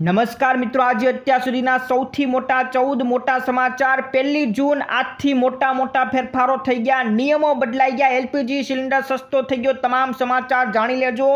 નમસ્કાર મિત્રો, આજે અત્યાર સુધીના સૌથી મોટા, ચૌદ મોટા સમાચાર. પહેલી જૂન આજથી મોટા મોટા ફેરફારો થઈ ગયા, નિયમો બદલાઈ ગયા, એલપીજી સિલિન્ડર સસ્તો થઈ ગયો. તમામ સમાચાર જાણી લેજો.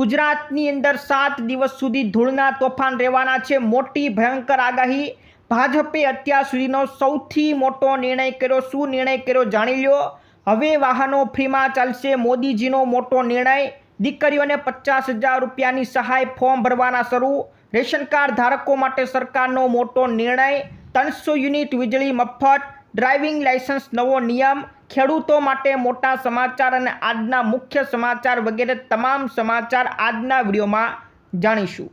ગુજરાતની અંદર સાત દિવસ સુધી ધૂળના તોફાન રહેવાના છે. મોટી ભયંકર આગાહી. ભાજપે અત્યાર સુધીનો સૌથી મોટો નિર્ણય કર્યો. શું નિર્ણય કર્યો જાણી લ્યો. હવે વાહનો ફ્રીમાં ચાલશે. મોદીજીનો મોટો નિર્ણય. દીકરીઓને પચાસ હજાર રૂપિયાની સહાય ફોર્મ ભરવાના શરૂ. રેશન કાર્ડ ધારકો માટે સરકારનો મોટો નિર્ણય, ત્રણસો યુનિટ વીજળી મફત, ડ્રાઇવિંગ લાયસન્સ નવો નિયમ, ખેડૂતો માટે મોટા સમાચાર અને આજના મુખ્ય સમાચાર વગેરે તમામ સમાચાર આજના વિડીયોમાં જાણીશું.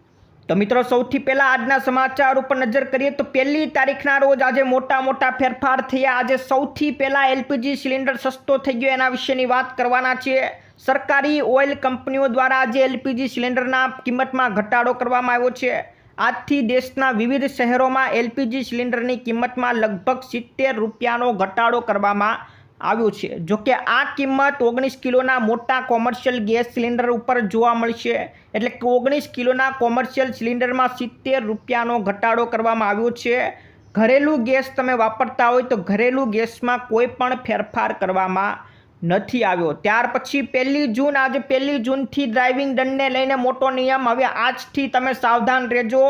તો મિત્રો, સૌથી પહેલાં આજના સમાચાર ઉપર નજર કરીએ તો પહેલી તારીખના રોજ આજે મોટા મોટા ફેરફાર થયા. આજે સૌથી પહેલાં એલપીજી સિલિન્ડર સસ્તો થઈ ગયો, એના વિશેની વાત કરવાના છીએ. સરકારી ઓઇલ કંપનીઓ દ્વારા આજે એલપીજી સિલિન્ડરના કિંમતમાં ઘટાડો કરવામાં આવ્યો છે. આજથી દેશના વિવિધ શહેરોમાં એલપીજી સિલિન્ડરની કિંમતમાં લગભગ સિત્તેર રૂપિયાનો ઘટાડો કરવામાં આવ્યો છે. જોકે આ કિંમત ઓગણીસ કિલોના મોટા કોમર્શિયલ ગેસ સિલિન્ડર ઉપર જોવા મળશે. એટલે કે ઓગણીસ કિલોના કોમર્શિયલ સિલિન્ડરમાં સિત્તેર રૂપિયાનો ઘટાડો કરવામાં આવ્યો છે. ઘરેલું ગેસ તમે વાપરતા હોય તો ઘરેલું ગેસમાં કોઈ પણ ફેરફાર કરવામાં નથી આવ્યો. ત્યાર પછી પહેલી જૂન, આજે પહેલી જૂનથી ડ્રાઇવિંગ દંડને લઈને મોટો નિયમ. હવે આજથી તમે સાવધાન રહેજો.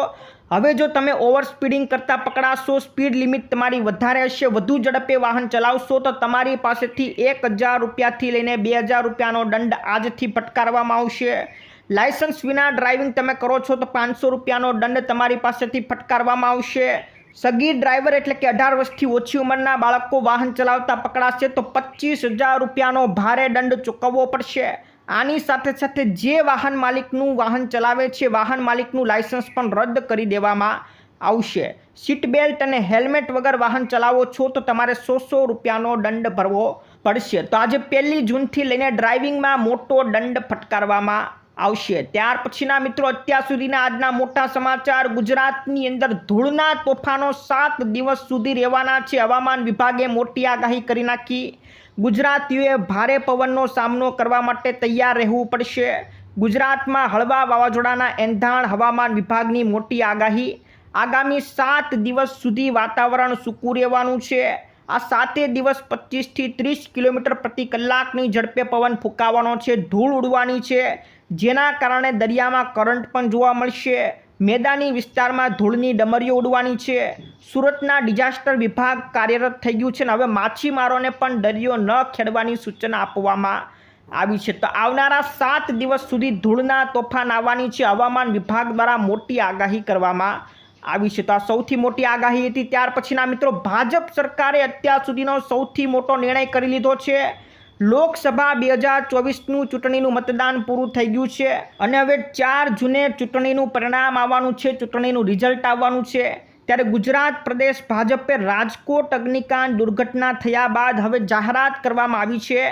હવે જો તમે ઓવર સ્પીડિંગ કરતાં પકડાશો સ્પીડ લિમિટ તમારી વધારે હશે. વધુ ઝડપે વાહન ચલાવશો, તો તમારી પાસેથી એક હજાર રૂપિયાથી લઈને બે હજાર રૂપિયાનો દંડ આજથી ફટકારવામાં આવશે. લાયસન્સ વિના ડ્રાઇવિંગ તમે કરો છો, તો પાંચસો રૂપિયાનો દંડ તમારી પાસેથી ફટકારવામાં આવશે. સગીર ડ્રાઈવર એટલે કે અઢાર વર્ષથી ઓછી ઉંમરના બાળકો વાહન ચલાવતા પકડાશે તો પચીસ હજાર રૂપિયાનો ભારે દંડ ચૂકવવો પડશે. આની સાથે સાથે જે વાહન માલિકનું વાહન ચલાવે છે, વાહન માલિકનું લાયસન્સ પણ રદ કરી દેવામાં આવશે. સીટ બેલ્ટ અને હેલ્મેટ વગર વાહન ચલાવો છો તો તમારે સો સો રૂપિયાનો દંડ ભરવો પડશે. તો આજે પહેલી જૂનથી લઈને ડ્રાઇવિંગમાં મોટો દંડ ફટકારવામાં આવશે. ત્યાર પછીના મિત્રો, અત્યાર સુધીના આજના મોટા સમાચાર. ગુજરાતની અંદર ધૂળના તોફાનો સાત દિવસ સુધી રહેવાના છે. હવામાન વિભાગે મોટી આગાહી કરી નાખી. ગુજરાતીઓએ ભારે પવનનો સામનો કરવા માટે તૈયાર રહેવું પડશે. ગુજરાતમાં હળવા વાવાઝોડાના એંધાણ હવામાન વિભાગની મોટી આગાહી. આગામી સાત દિવસ સુધી વાતાવરણ સૂકું રહેવાનું છે. આ સાતે દિવસ પચીસથી ત્રીસ કિલોમીટર પ્રતિ કલાકની ઝડપે પવન ફૂંકાવાનો છે. ધૂળ ઉડવાની છે. જેના કારણે દરિયામાં કરંટ પણ જોવા મળશે. મેદાની વિસ્તારમાં ધૂળની ડમરીઓ ઉડવાની છે. સુરતના ડિઝાસ્ટર વિભાગ કાર્યરત થઈ ગયું છે અને હવે માછીમારોને પણ દરિયો ન ખેડવાની સૂચના આપવામાં આવી છે. તો આવનારા સાત દિવસ સુધી ધૂળના તોફાન આવવાની છે. હવામાન વિભાગ દ્વારા મોટી આગાહી કરવામાં આવી છે. તો આ સૌથી મોટી આગાહી હતી. ત્યાર પછીના મિત્રો, ભાજપ સરકારે અત્યાર સુધીનો સૌથી મોટો નિર્ણય કરી લીધો છે. લોકસભા બે હજાર ચોવીસનું ચૂંટણીનું મતદાન પૂરું થઈ ગયું છે અને હવે ચાર જૂને ચૂંટણીનું પરિણામ આવવાનું છે, ચૂંટણીનું રિઝલ્ટ આવવાનું છે. ત્યારે ગુજરાત પ્રદેશ ભાજપે રાજકોટ અગ્નિકાંડ દુર્ઘટના થયા બાદ હવે જાહેરાત કરવામાં આવી છે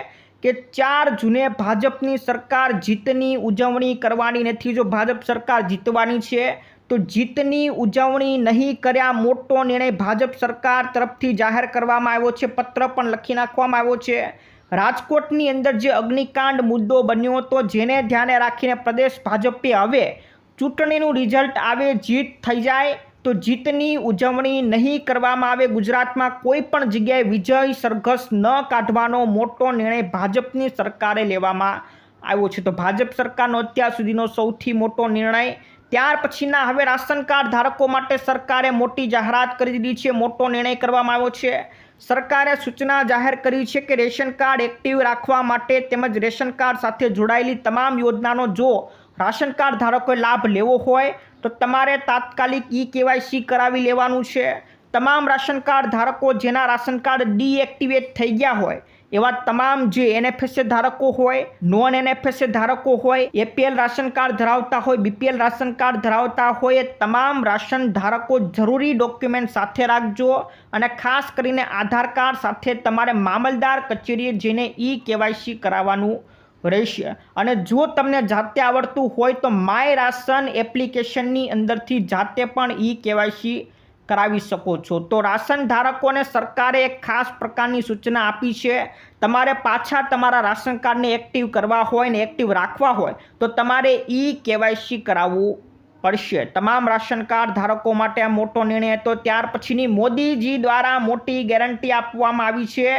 કે ચાર જૂને ભાજપની સરકાર જીતની ઉજવણી કરવાની નથી. જો ભાજપ સરકાર જીતવાની છે, તો જીતની ઉજવણી નહીં કર્યા મોટો નિર્ણય ભાજપ સરકાર તરફથી જાહેર કરવામાં આવ્યો છે. પત્ર પણ લખી નાખવામાં આવ્યો છે. રાજકોટની અંદર જે અગ્નિકાંડ મુદ્દો બન્યો હતો, જેને ધ્યાને રાખીને પ્રદેશ ભાજપે હવે ચૂંટણીનું રિઝલ્ટ આવે, જીત થઈ જાય, તો જીતની ઉજવણી નહીં કરવામાં આવે, ગુજરાતમાં કોઈ પણ જગ્યાએ વિજય સરઘસ ન કાઢવાનો મોટો નિર્ણય ભાજપની સરકારે લેવામાં આવ્યો છે. તો ભાજપ સરકારનો અત્યાર સુધીનો સૌથી મોટો નિર્ણય, ત્યાર પછીના હવે રાશન કાર્ડ ધારકો માટે સરકારે મોટી જાહેરાત કરી દીધી છે, મોટો નિર્ણય કરવામાં આવ્યો છે. સરકારે સૂચના જાહેર કરી છે કે રેશન કાર્ડ એક્ટિવ રાખવા માટે તેમજ રેશન કાર્ડ સાથે જોડાયેલી તમામ યોજનાનો જો રાશન કાર્ડ ધારકોએ લાભ લેવો હોય, તો તમારે તાત્કાલિક ઈ કેવાયસી કરાવી લેવાનું છે. તમામ રાશન કાર્ડ ધારકો જેના રાશન કાર્ડ ડીએક્ટિવેટ થઈ ગયા હોય એવા તમામ જે એનએફએસએ ધારકો હોય નોન એનએફએસએ ધારકો હોય એપીએલ રાશન કાર્ડ ધરાવતા હોય બીપીએલ રાશન કાર્ડ ધરાવતા હોય તમામ રાશન ધારકો જરૂરી ડોક્યુમેન્ટ સાથે રાખજો અને ખાસ કરીને આધાર કાર્ડ સાથે તમારે મામલદાર કચેરીએ જઈને ઈ કેવાયસી કરાવવાનું રહેશે. અને જો તમને જાતે આવડતું હોય તો માય રાશન એપ્લિકેશનની અંદરથી જાતે પણ ઈ કેવાયસી કરાવી શકો છો. તો રાશન ધારકોને સરકારે એક ખાસ પ્રકારની સૂચના આપી છે. તમારે પાછા તમારા રાશન કાર્ડને એક્ટિવ કરવા હોય ને એક્ટિવ રાખવા હોય, તો તમારે ઈ કેવાયસી કરાવવું પડશે. તમામ રાશન કાર્ડ ધારકો માટે આ મોટો નિર્ણય હતો. ત્યાર પછીની મોદીજી દ્વારા મોટી ગેરંટી આપવામાં આવી છે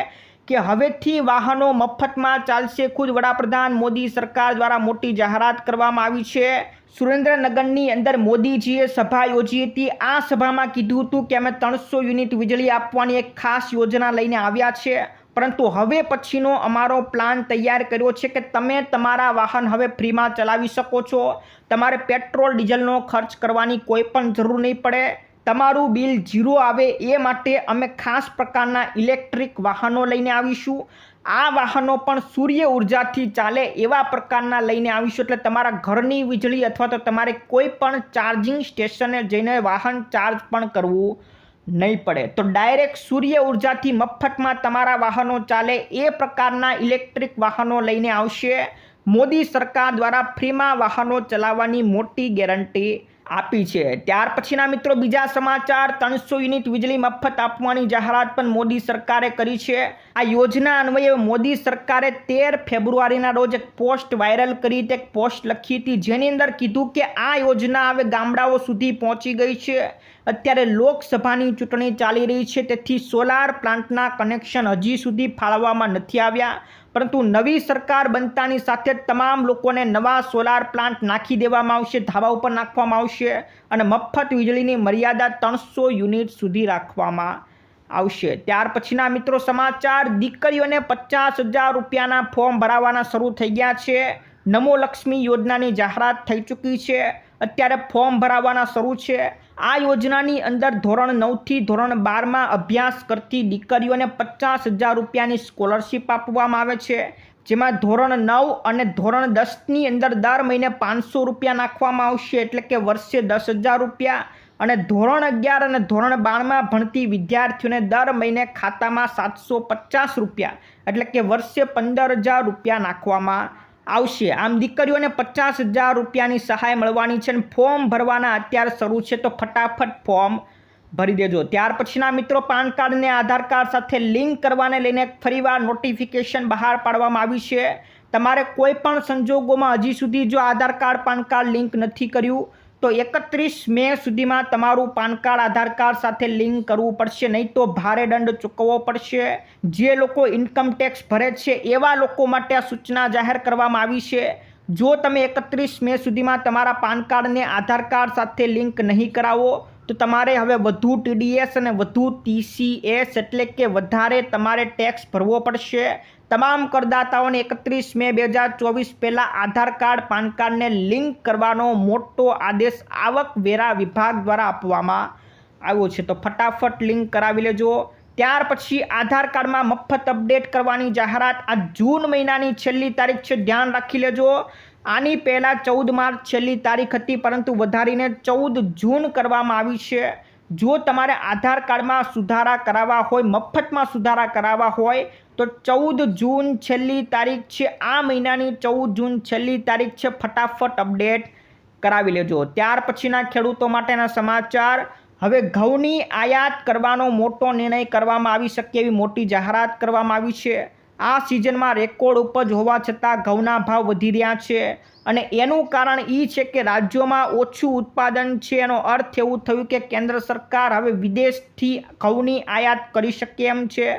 કે હવેથી વાહનો મફતમાં ચાલશે. ખુદ વડાપ્રધાન મોદી સરકાર દ્વારા મોટી જાહેરાત કરવામાં આવી છે. સુરેન્દ્રનગરની અંદર મોદીજીએ સભા યોજી હતી. આ સભામાં કીધું હતું કે અમે ત્રણસો યુનિટ વીજળી આપવાની એક ખાસ યોજના લઈને આવ્યા છે. પરંતુ હવે પછીનો અમારો પ્લાન તૈયાર કર્યો છે કે તમે તમારા વાહન હવે ફ્રીમાં ચલાવી શકો છો. તમારે પેટ્રોલ, ડીઝલનો ખર્ચ કરવાની કોઈ પણ જરૂર નહીં પડે. તમારું બિલ ઝીરો આવે એ માટે અમે ખાસ પ્રકારના ઇલેક્ટ્રિક વાહનો લઈને આવીશું. આ વાહનો પણ સૂર્ય ઉર્જાથી ચાલે એવા પ્રકારના લઈને આવીશું. એટલે તમારા ઘરની વીજળી અથવા તો તમારે કોઈ પણ ચાર્જિંગ સ્ટેશને જઈને વાહન ચાર્જ પણ કરવું નહીં પડે. તો ડાયરેક્ટ સૂર્ય ઉર્જાથી મફતમાં તમારા વાહનો ચાલે એ પ્રકારના ઇલેક્ટ્રિક વાહનો લઈને આવશે. મોદી સરકાર દ્વારા ફ્રીમાં વાહનો ચલાવવાની મોટી ગેરંટી આપી છે. ત્યાર પછીના મિત્રો બીજા સમાચાર, ત્રણસો યુનિટ વીજળી મફત આપવાની જાહેરાત પણ મોદી સરકારે કરી છે. આ યોજના અન્વયે મોદી સરકારે તેર ફેબ્રુઆરીના રોજ એક પોસ્ટ વાયરલ કરી તે પોસ્ટ લખી હતી, જેની અંદર કીધું કે આ યોજના હવે ગામડાઓ સુધી પહોંચી ગઈ છે. અત્યારે લોકસભાની ચૂંટણી ચાલી રહી છે, તેથી સોલાર પ્લાન્ટના કનેક્શન હજી સુધી ફાળવવામાં નથી આવ્યા. પરંતુ નવી સરકાર બનતાની સાથે તમામ લોકોને નવા સોલાર પ્લાન્ટ નાખી દેવામાં આવશે, ધાબા ઉપર નાખવામાં આવશે અને મફત વીજળીની મર્યાદા ત્રણસો યુનિટ સુધી રાખવામાં આવશે. ત્યાર પછીના મિત્રો સમાચાર, દીકરીઓને પચાસ હજાર રૂપિયાના ફોર્મ ભરાવાના શરૂ થઈ ગયા છે. નમો લક્ષ્મી યોજનાની જાહેરાત થઈ ચૂકી છે. અત્યારે ફોર્મ ભરાવાના શરૂ છે. આ યોજનાની અંદર ધોરણ નવથી ધોરણ બારમાં અભ્યાસ કરતી દીકરીઓને પચાસ હજાર રૂપિયાની સ્કોલરશીપ આપવામાં આવે છે. જેમાં ધોરણ નવ અને ધોરણ દસની અંદર દર મહિને પાંચસો રૂપિયા નાખવામાં આવશે, એટલે કે વર્ષે દસ હજાર રૂપિયા. અને ધોરણ અગિયાર અને ધોરણ બારમાં ભણતી વિદ્યાર્થીઓને દર મહિને ખાતામાં સાતસો પચાસ રૂપિયા, એટલે કે વર્ષે પંદર હજાર રૂપિયા નાખવામાં આવશે. આમ દીકરીઓને પચાસ હજાર રૂપિયાની સહાય મળવાની છે અને ફોર્મ ભરવાના અત્યારે શરૂ છે તો ફટાફટ ફોર્મ ભરી દેજો. ત્યાર પછીના મિત્રો પાન કાર્ડને આધાર કાર્ડ સાથે લિંક કરવાને લઈને ફરીવાર નોટિફિકેશન બહાર પાડવામાં આવી છે. તમારે કોઈ પણ સંજોગોમાં હજી સુધી જો Aadhaar card, PAN card link નથી કર્યું તો એકત્રીસ મે સુધીમાં તમારું પાન કાર્ડ, આધાર કાર્ડ સાથે લિંક કરવું પડશે, નહીં તો ભારે દંડ ચૂકવવો પડશે. જે લોકો ઇન્કમ ટેક્સ ભરે છે, એવા લોકો માટે આ સૂચના જાહેર કરવામાં આવી છે. જો તમે એકત્રીસ મે સુધીમાં તમારા પાન કાર્ડને આધાર કાર્ડ સાથે લિંક નહીં કરાવો, તો તમારે હવે વધુ ટીડીએસ અને વધુ ટીસીએસ એટલે કે વધારે તમારે ટેક્સ ભરવો પડશે. તમામ કરદાતાઓને એકત્રીસ મે બે હજાર ચોવીસ પહેલાં આધાર કાર્ડ, પાન કાર્ડને લિંક કરવાનો મોટો આદેશ આવક વેરા વિભાગ દ્વારા આપવામાં આવ્યો છે. તો ફટાફટ લિંક કરાવી લેજો. ત્યાર પછી આધાર કાર્ડમાં મફત અપડેટ કરવાની જાહેરાત આ જૂન મહિનાની છેલ્લી તારીખ છે. ધ્યાન રાખી લેજો. આની પહેલાં ચૌદ માર્ચ છેલ્લી તારીખ હતી, પરંતુ વધારીને ચૌદ જૂન કરવામાં આવી છે. જો તમારે આધાર કાર્ડમાં સુધારા કરાવવા હોય, મફતમાં સુધારા કરાવવા હોય, તો ચૌદ જૂન છેલ્લી તારીખ છે. આ મહિનાની ચૌદ જૂન છેલ્લી તારીખ છે. ફટાફટ અપડેટ કરાવી લેજો. ત્યાર પછીના ખેડૂતો માટેના સમાચાર. હવે ઘઉંની આયાત કરવાનો મોટો નિર્ણય કરવામાં આવી શકે એવી મોટી જાહેરાત કરવામાં આવી છે. આ સિઝનમાં રેકોર્ડ ઉપજ હોવા છતાં ઘઉંના ભાવ વધી રહ્યા છે અને એનું કારણ એ છે કે રાજ્યોમાં ઓછું ઉત્પાદન છે એનો અર્થ એવું થયું કે કેન્દ્ર સરકાર હવે વિદેશથી ઘઉંની આયાત કરી શકે એમ છે.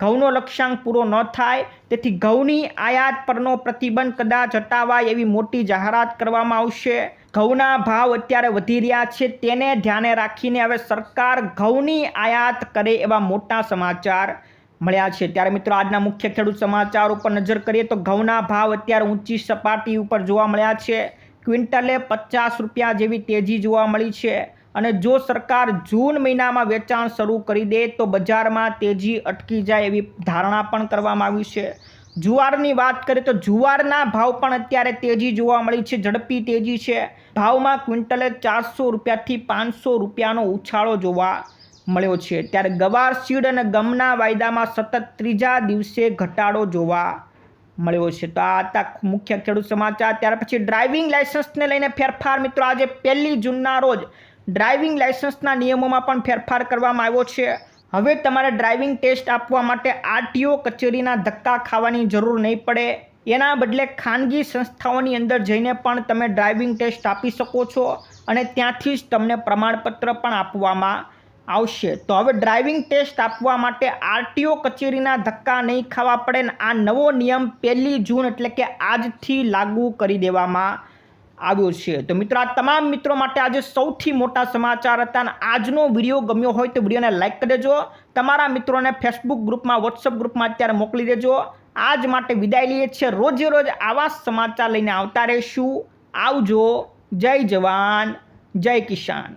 ઘઉંનો લક્ષ્યાંક પૂરો ન થાય, તેથી ઘઉંની આયાત પરનો પ્રતિબંધ કદાચ હટાવાય એવી મોટી જાહેરાત કરવામાં આવશે. ઘઉંના ભાવ અત્યારે વધી રહ્યા છે, તેને ધ્યાને રાખીને હવે સરકાર ઘઉંની આયાત કરે એવા મોટા સમાચાર. મળ્યા છે. ત્યારે મિત્રો આજના મુખ્ય ખેડૂત સમાચાર ઉપર નજર કરીએ તો ઘઉંના ભાવ અત્યારે ઊંચી સપાટી ઉપર જોવા મળ્યા છે. ક્વિન્ટલે પચાસ રૂપિયા જેવી તેજી જોવા મળી છે અને જો સરકાર જૂન મહિનામાં વેચાણ શરૂ કરી દે તો બજારમાં તેજી અટકી જાય એવી ધારણા પણ કરવામાં આવી છે. જુવારની વાત કરીએ તો જુવારના ભાવ પણ અત્યારે તેજી જોવા મળી છે. ઝડપી તેજી છે. ભાવમાં ક્વિન્ટલે ચારસો રૂપિયાથી પાંચસો રૂપિયાનો ઉછાળો જોવા મળ્યો છે. ત્યારે ગવાર સીડ અને ગમના વાયદામાં સતત ત્રીજા દિવસે ઘટાડો જોવા મળ્યો છે. તો આ હતા મુખ્ય ખેડૂત સમાચાર. ત્યાર પછી ડ્રાઇવિંગ લાઇસન્સને લઈને ફેરફાર. મિત્રો, આજે પહેલી જૂનના રોજ ડ્રાઇવિંગ લાઇસન્સના નિયમોમાં પણ ફેરફાર કરવામાં આવ્યો છે. હવે તમારે ડ્રાઇવિંગ ટેસ્ટ આપવા માટે આરટીઓ કચેરીના ધક્કા ખાવાની જરૂર નહીં પડે. એના બદલે ખાનગી સંસ્થાઓની અંદર જઈને પણ તમે ડ્રાઇવિંગ ટેસ્ટ આપી શકો છો અને ત્યાંથી જ તમને પ્રમાણપત્ર પણ આપવામાં આવશે. તો હવે ડ્રાઇવિંગ ટેસ્ટ આપવા માટે આરટીઓ કચેરીના ધક્કા નહીં ખાવા પડે ને આ નવો નિયમ પહેલી જૂન એટલે કે આજથી લાગુ કરી દેવામાં આવ્યો છે. તો મિત્રો, આ તમામ મિત્રો માટે આજે સૌથી મોટા સમાચાર હતા અને આજનો વીડિયો ગમ્યો હોય તો વિડીયોને લાઇક કરી દેજો. તમારા મિત્રોને ફેસબુક ગ્રુપમાં વોટ્સઅપ ગ્રુપમાં અત્યારે મોકલી દેજો. આજ માટે વિદાય લઈએ છીએ. રોજે રોજ આવા સમાચાર લઈને આવતા રહીશું. આવજો. જય જવાન. જય કિસાન.